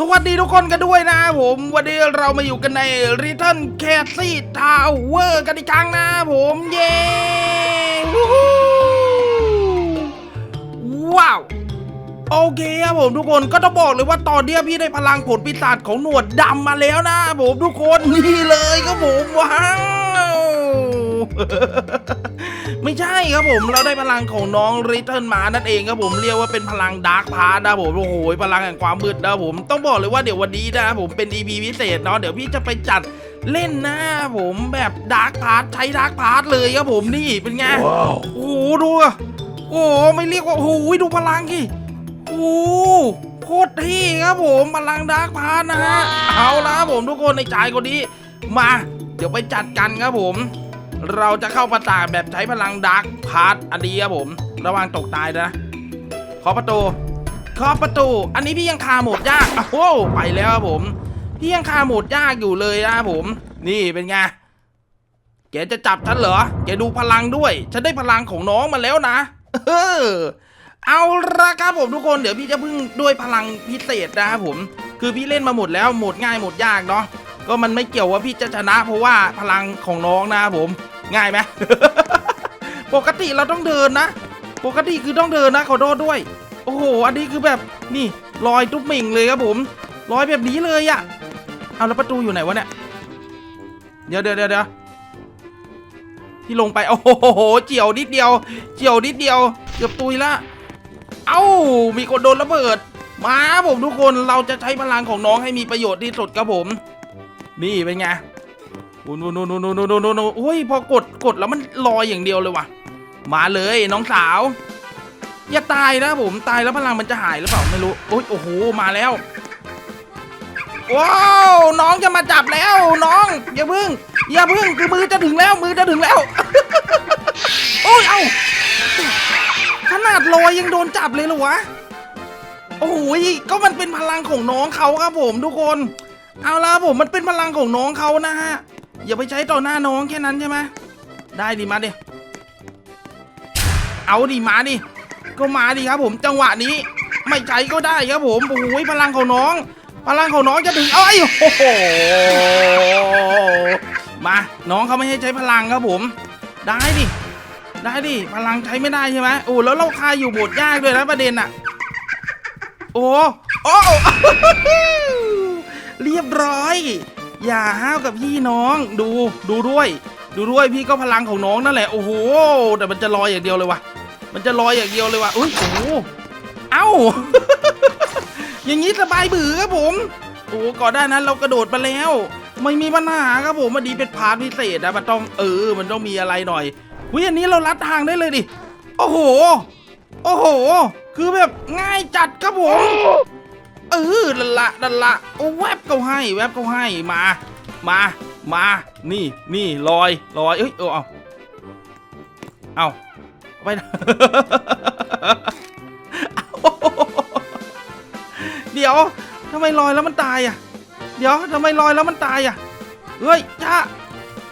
สวัสดีทุกคนกันด้วยนะผมวันนี้เรามาอยู่กันใน Return c a s i Tower กันอีกครั้งนะผมเย้ว้าวโอเคครับผมทุกคนก็ต้องบอกเลยว่าตอนเนี้พี่ได้พลังผลปีศาจของหนวดดำมาแล้วนะผมทุกคนนี่เลยครับผมว้าว ไม่ใช่ครับผมเราได้พลังของน้องริเทิร์นมานั่นเองครับผมเรียกว่าเป็นพลังดาร์กพาร์นะผมโอ้โหพลังแห่งความมืดนะผมต้องบอกเลยว่าเดี๋ยววันนี้นะผมเป็น EP พิเศษเนาะเดี๋ยวพี่จะไปจัดเล่นนะผมแบบดาร์กพาร์ใช้ดาร์กพาร์เลยครับผมนี่เป็นไงโอ้โหดูอะโอ้โหไม่เรียกว่าโอ้โหดูพลังดิโอ้โหโคตรเท่ครับผมพลังดาร์กพาร์นะฮะเอาละครับผมทุกคนในใจคนนี้มา เดี๋ยวไปจัดกันครับผม เราจะเข้าประตาแบบใช้พลังดาร์กพาร์ทอันนี้ครับผม ระวังตกตายนะเคาะประตูเคาะประตู อันนี้พี่ยังคาโหมดยากอ้โว้ไปแล้วครับผม พี่ยังคาโหมดยากอยู่เลยนะครับผม นี่เป็นไงแกจะจับฉันเหรอแกดูพลังด้วย ฉันได้พลังของน้องมาแล้วนะเออเอาละครับผมทุกคนเดี๋ยวพี่จะพึ่งด้วยพลังพิเศษนะครับผม คือพี่เล่นมาหมดแล้วหมดง่ายหมดยากเนาะ ก็มันไม่เกี่ยวว่าพี่จะชนะ เพราะว่าพลังของน้องนะผมง่ายไหมปกติเราต้องเดินนะ ปกติคือต้องเดินนะขอโทษด้วย โอ้โห อันนี้คือแบบนี่ลอยตุ๊บหมิ่งเลยครับผมลอยแบบนี้เลยอะเอาแล้วประตูอยู่ไหนวะเนี่ยเดี๋ยวเดี๋ยวเดี๋ยวที่ลงไปโอ้โหเจียวนิดเดียว เจียวนิดเดียวเกือบตุยละ เอ้ามีคนโดนระเบิด มาครับผมทุกคนเราจะใช้พลังของน้องให้มีประโยชน์ที่สุดครับผม นี่เป็นไงนู่นนู่นนู่นนู่นน่นน่นน่นอุ้ยพอกดกดแล้วมันลอยอย่างเดียวเลยว่ะ มาเลยน้องสาว อย่าตายนะผมตายแล้วพลังมันจะหายหรือเปล่าไม่รู้โอ้ยโอ้โหมาแล้วว้าวน้องจะมาจับแล้วน้องอย่าพึ่งอย่าพึ่งคือมือจะถึงแล้วมือจะถึงแล้วโอ้ยเอาขนาดลอยยังโดนจับเลยเหรอวะโอ้ยก็มันเป็นพลังของน้องเขาครับผมทุกคน เอาละผมมันเป็นพลังของน้องเขานะฮะ อย่าไปใช้ต่อหน้าน้องแค่นั้นใช่ไหมได้ดิมาดิ เอาดิมาดิ ก็มาดิครับผมจังหวะนี้ ไม่ใช้ก็ได้ครับผมโอ้ยพลังของน้อง พลังของน้องจะถึงเอ้ยโอ้โหมาน้องเขาไม่ให้ใช้พลังครับผม ได้ดิได้ดิพลังใช้ไม่ได้ใช่ไหมโอ้แล้วเราคาอยู่โบทยากด้วยนะประเด็นอะโอ้โอ้ เรียบร้อย อย่าห้าวกับพี่น้องดูดูด้วย ดูด้วยพี่ก็พลังของน้องนั่นแหละโอ้โหแต่มันจะลอยอย่างเดียวเลยวะมันจะลอยอย่างเดียวเลยวะอุ้ยโอ้โหเอ้าอย่างนี้สบายบือครับผมโอ้ก่อนหน้านั้นเรากระโดดมาแล้ว ไม่มีปัญหาครับผมมันดีเป็นพาร์ทพิเศษนะมันต้องเออ มันต้องมีอะไรหน่อยวิอันนี้เราลัดทางได้เลยดิโอ้โห โอ้โห คือแบบง่ายจัดครับผม เออนั่นละดันละโอ้แวบเขาให้ แวบเขาให้มา มามา นี่นี่ลอยลอยเอ้ยเอาเอาเอาไปนะเดี๋ยวทำไมลอยแล้วมันตายอะ เดี๋ยวทำไมลอยแล้วมันตายอะเฮ้ยจ้า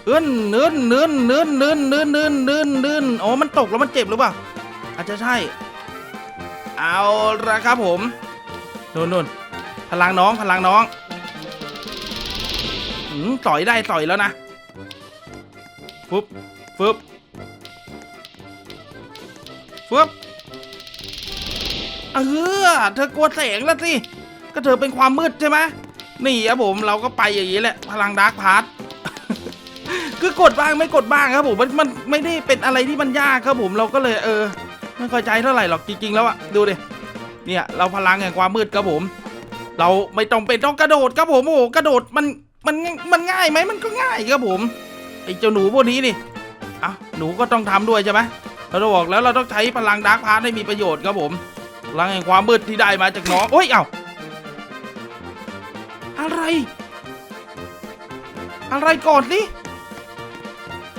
เอื้นเนื้นเนื้นเนื้นเนื้นเนื้นเนื้นเนื้นเนื้นอ๋อมันตกแล้วมันเจ็บหรือเปล่าอาจจะใช่ เอาละครับผม นู่นนู่นพลังน้องพลังน้องหืมต่อยได้ต่อยแล้วนะฟึบฟึบฟึบเออเธอกลัวแสงแล้วสิ ก็เธอเป็นความมืดใช่ไหมนี่ครับผมเราก็ไปอย่างนี้แหละ พลังดาร์กพาร์ทคือกดบ้างไม่กดบ้างครับผมมันมันไม่ได้เป็นอะไรที่มันยากครับผมเราก็เลยเออ ไม่ค่อยใจเท่าไหร่หรอกจริงๆแล้วอะดูดิ เนี่ยเราพลังแห่งความมืดครับผม เราไม่ต้องเป็นต้องกระโดดครับผมโอ้โหกระโดดมันมันมันง่ายไหมมันก็ง่ายครับผมไอ้เจ้าหนูพวกนี้นี่อะหนูก็ต้องทำด้วยใช่ไหมเราบอกแล้วเราต้องใช้พลังดาร์กพาร์ทให้มีประโยชน์ครับผมพลังแห่งความมืดที่ได้มาจากน้องโอ้ยเอ้าอะไร อะไรก่อนสิ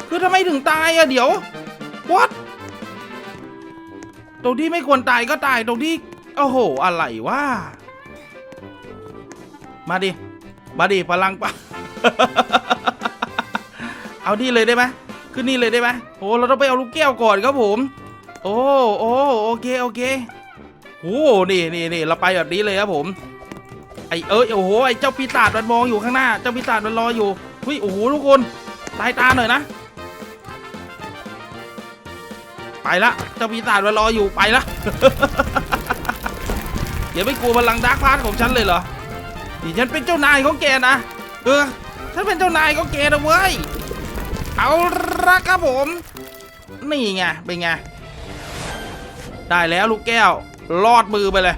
คือทำไมถึงตายอะเดี๋ยว what ตรงที่ไม่ควรตายก็ตายตรงที่ โอ้โห อะไรวะ มาดิ มาดิ พลังปะ เอานี่เลยได้ไหมขึ้นนี่เลยได้ไหมโอ้เราต้องไปเอาลูกแก้วก่อนครับผม โอ้โอ้โอเค โอเคโอ้นี่นี่นี่เราไปแบบนี้เลยครับผม ไอเอ้ย โอ้โห ไอเจ้าปีศาจมันมองอยู่ข้างหน้า เจ้าปีศาจมันรออยู่เฮ้ย โอ้โห ทุกคน ตายตาหน่อยนะ ไปละ เจ้าปีศาจมันรออยู่ ไปละ เดี๋ยวไม่กลัวพลังดาร์คพาร์ทของฉันเลยเหรอนี่ฉันเป็นเจ้านายของแกนะ เออ ฉันเป็นเจ้านายของแกนะเว้ย เอาละครับผม นี่ไง เป็นไง ได้แล้วลูกแก้วลอดมือไปเลย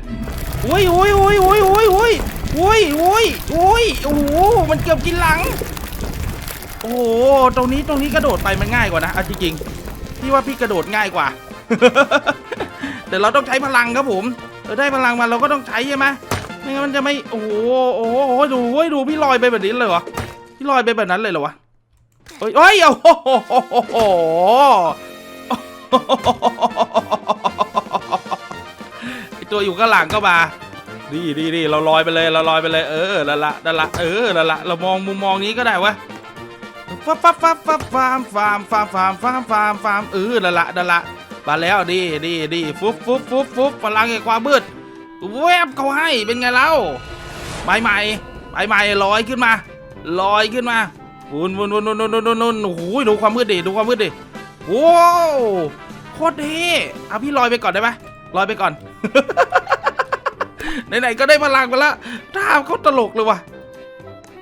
อุ้ยอุ้ยอุ้ยอุ้ยอุ้ยอุ้ยอุ้ยอุ้ยอุ้ยโอ้โห มันเกือบกินหลัง โอ้โห ตรงนี้ตรงนี้กระโดดไปมันง่ายกว่านะเอาจริงๆพี่ว่าพี่กระโดดง่ายกว่า แต่เราต้องใช้พลังครับผม เราได้พลังมาเราก็ต้องใช้ใช่ไหมไม่งั้นมันจะไม่โอ้โหโอ้โหดูเว้ยดูพี่ลอยไปแบบนี้เลยเหรอพี่ลอยไปแบบนั้นเลยเหรอวะเอ้ยเอ้ยโอ้โหตัวอยู่ข้างหลังก็มาดีดีดีเราลอยไปเลยเราลอยไปเลยเออละละละละเออละละเรามองมุมมองนี้ก็ได้วะฟับฟับฟับฟับฟาร์มฟาร์มฟาร์มฟาร์มฟาร์มฟาร์มฟาร์มเออละละละละ มาแล้วดีดีดีฟุบฟุบฟุบฟุบพลังแห่งความมืดแวบเขาให้เป็นไงเล่าใบใหม่ใบใหม่ลอยขึ้นมาลอยขึ้นมาวนวนวนวนวนวนวนโอ้ยดูความมืดดิดูความมืดดิโอ้โคตรเท่เอาพี่ลอยไปก่อนได้ไหมลอยไปก่อนไหนๆก็ได้พลังมาละท่าเขาตลกเลยว่ะ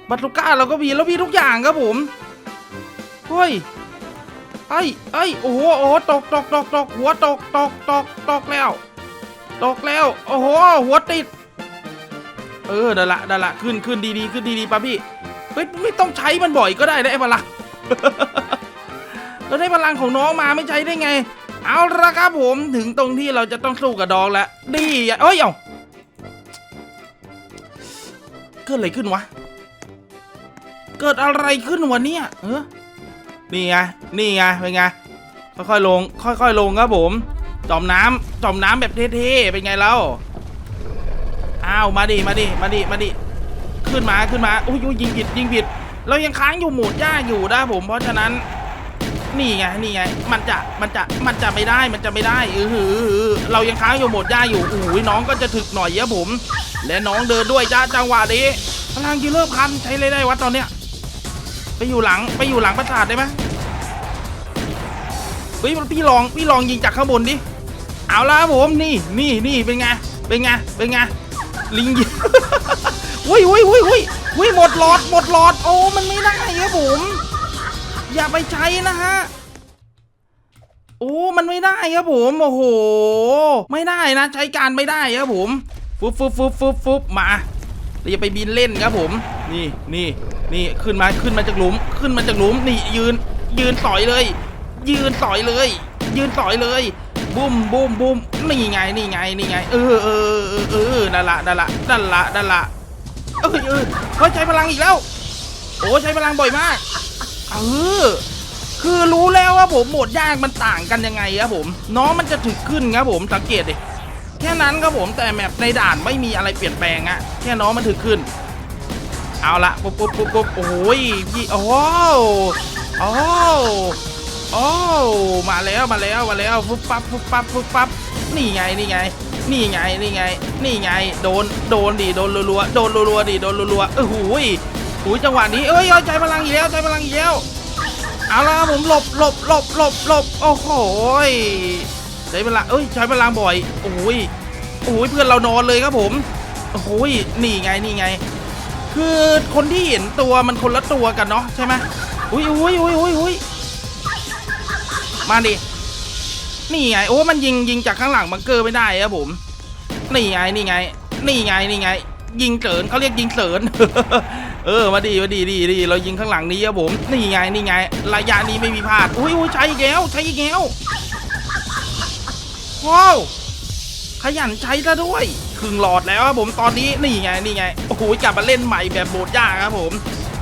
บัตลูก้าเราก็มีแล้วมีทุกอย่างครับผมเฮ้ย ไอ้ไอ้ยโอ้โหโอ้โหตกตกตกตกหัวตกตกตกตกแล้ว ตกแล้ว โอ้โห หัวติด เออเดละเดละขึ้นขึ้นดีๆขึ้นดีๆป่ะพี่ไม่ไม่ต้องใช้มันบ่อยก็ได้นะไอ้พลังเราได้พลังของน้องมาไม่ใช้ได้ไง เอาละครับผมถึงตรงที่เราจะต้องสู้กับดองแล้วดีอะเอ้ยเอ้าเกิดอะไรขึ้นวะ เกิดอะไรขึ้นวะเนี่ยเออ นี่ไง นี่ไง เป็นไง ค่อยๆลง ค่อยๆลงครับผม จอมน้ำจอมน้ำแบบเท่ๆ เป็นไงเล่า อ้าว มาดิ มาดิ มาดิ มาดิ ขึ้นมา ขึ้นมา อุ้ยอุ้ยยิงผิด ยิงผิด เรายังค้างอยู่หมดยากอยู่นะผม เพราะฉะนั้น นี่ไง นี่ไง มันจะ มันจะ มันจะไม่ได้ มันจะไม่ได้เออหือหือ เรายังค้างอยู่หมดยากอยู่อุ้ยน้องก็จะถึกหน่อยเยอะผม และน้องเดินด้วยจ้าจังหวะนี้พลังกิเลอร์พันใช้เลยได้วะตอนเนี้ย ไปอยู่หลังไปอยู่หลังปราสาทได้ไหมเฮ้ยพี่ลองพี่ลองยิงจากข้างบนดิเอาละครับผมนี่นี่นี่เป็นไงเป็นไงเป็นไงลิงยิงอุ้ยอุ้ยอุ้ยอุ้ยอุ้ยหมดหลอดหมดหลอดโอ้มันไม่ได้ครับผมอย่าไปใช้นะฮะโอ้มันไม่ได้ครับผมโอ้โห ไม่ได้นะใช้การไม่ได้ครับผมฟุบฟุบฟุบฟุบฟุบมาเราจะไปบินเล่นครับผม นี่นี่นี่ขึ้นมาขึ้นมาจากหลุม ขึ้นมาจากหลุมนี่ยืนยืนต่อยเลย ยืนต่อยเลย ยืนต่อยเลยบุ้มบุ้มบุ้มนี่ไงนี่ไงนี่ไง เออเออเออเออนั่นละนั่นละนั่นละนั่นละเออเออเฮ้ยใช้พลังอีกแล้ว โอ้ใช้พลังบ่อยมากเออคือรู้แล้วว่าผมโหมดยากมันต่างกันยังไงครับผม น้องมันจะถึกขึ้นครับผมสังเกตดิแค่นั้นครับผมแต่แมปในด่านไม่มีอะไรเปลี่ยนแปลงอะแค่น้องมันถึกขึ้น เอาละปุ๊บปุ๊บปุ๊บปุ๊บโอ้ยพี่โอ้โหโอ้โอ้มาแล้วมาแล้วมาแล้วปุ๊บปั๊บปุ๊บปั๊บปุ๊บปั๊บนี่ไงนี่ไง นี่ไงนี่ไง นี่ไง โดนโดนดิโดนรัวๆโดนรัวๆดิโดนรัวๆเออหูยหูยจังหวะนี้เอ้ยใจพลังอีกแล้วใจพลังอีกแล้วเอาละผมหลบหลบหลบหลบหลบโอ้โหใช้เวลาเอ้ยใช้พลังบ่อยโอ้ยโอ้ยเพื่อนเรานอนเลยครับผมโอ้ยนี่ไงนี่ไง คือคนที่เห็นตัวมันคนละตัวกันเนาะใช่ไหมอุ้ยอุ้ยอุ้ยอุ้ยอุ้ยมาดิ นี่ไง โอ้ มันยิงยิงจากข้างหลังบังเกอร์ไม่ได้ครับผม นี่ไง นี่ไง นี่ไง นี่ไง ยิงเสรินเขาเรียกยิงเสรินเออ มาดีมาดีดีดีเรายิงข้างหลังนี้ครับผม นี่ไง นี่ไง ระยะนี้ไม่มีพลาด อุ้ยอุ้ยใช้อีกแล้ว ใช้อีกแล้วว้าวขยันใช้ซะด้วย รึ่งหลอดแล้วครับผมตอนนี้นี่ไงนี่ไงโอ้โหกลับมาเล่นใหม่แบบโบดยากครับผม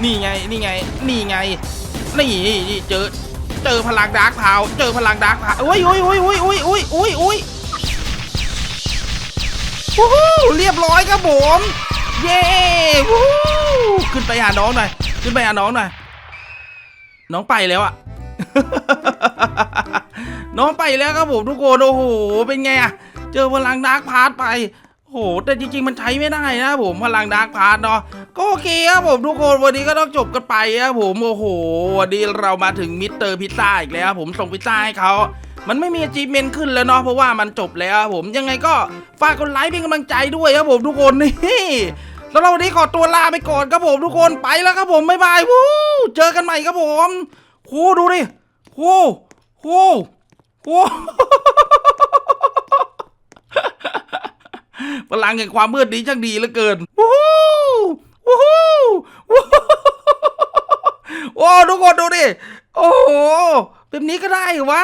นี่ไงนี่ไง นี่ไง นี่เจอเจอพลังดาร์กพาวเจอพลังดาร์กพาวอุ้ยอุ้ยอุ้ยอุ้ยอุ้ยอุ้ยอุ้ยอุ้ยวู้ฮู้เรียบร้อยครับผมเย้วู้ขึ้นไปหาน้องหน่อยขึ้นไปหาน้องหน่อยน้องไปแล้วอะน้องไปแล้วครับผมทุกคนโอ้โหเป็นไงอะเจอพลังดาร์กพาร์ทไป โหแต่จริงๆ มันใช้ไม่ได้นะผมพลังดาร์กพาร์ทเนาะก็โอเคครับผมทุกคนวันนี้ก็ต้องจบกันไปครับผมโอ้โหวันนี้เรามาถึงมิสเตอร์พิซซ่าอีกแล้วผมส่งพิซซ่าให้เขามันไม่มี achievement ขึ้นแล้วเนาะเพราะว่ามันจบแล้วผมยังไงก็ฝากกดไลค์เป็นกำลังใจด้วยครับผมทุกคนนี่แล้วเราวันนี้ขอตัวลาไปก่อนครับผมทุกคนไปแล้วครับผมบ๊ายบายวู้เจอกันใหม่ครับผมโหดูดิโหโหโห พลังแห่งความมืดนี้ช่างดีเหลือเกินวู้ฮู้วู้ฮู้วู้โอ้ทุกคนดูดิ โอ้โหแบบนี้ก็ได้เหรอวะ